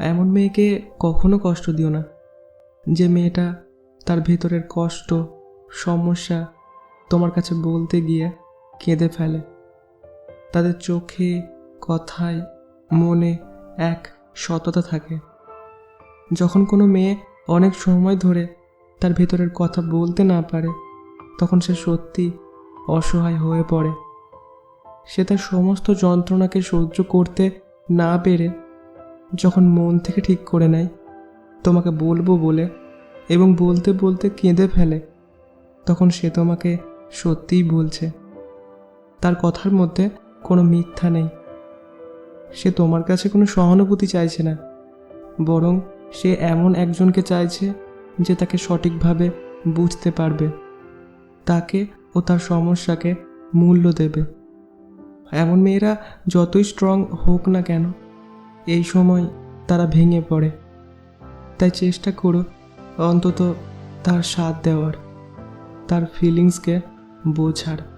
এমন মেয়েকে কখনো কষ্ট দিও না। যে মেয়েটা তার ভেতরের কষ্ট, সমস্যা তোমার কাছে বলতে গিয়ে কেঁদে ফেলে। তাদের চোখে, কথায়, মনে এক সততা থাকে। যখন কোনো মেয়ে অনেক সময় ধরে তার ভেতরের কথা বলতে না পারে, তখন সে সত্যি অসহায় হয়ে পড়ে। সে তার সমস্ত যন্ত্রণাকে সহ্য করতে না পেরে যখন মন থেকে ঠিক করে নেয়, তোমাকে বলব বলে এবং বলতে বলতে কেঁদে ফেলে, তখন সে তোমাকে সত্যিই বলছে। তার কথার মধ্যে কোনো মিথ্যা নেই। সে তোমার কাছে কোনো সহানুভূতি চাইছে না, বরং সে এমন একজনকে চাইছে যে তাকে সঠিকভাবে বুঝতে পারবে, তাকে ও তার সমস্যাকে মূল্য দেবে। এমন মেয়েরা যতই স্ট্রং হোক না কেন এই সময় তারা ভেঙে পড়ে। তাই চেষ্টা করো অন্তত তার সাথ দেওয়ার, তার ফিলিংসকে বোঝার।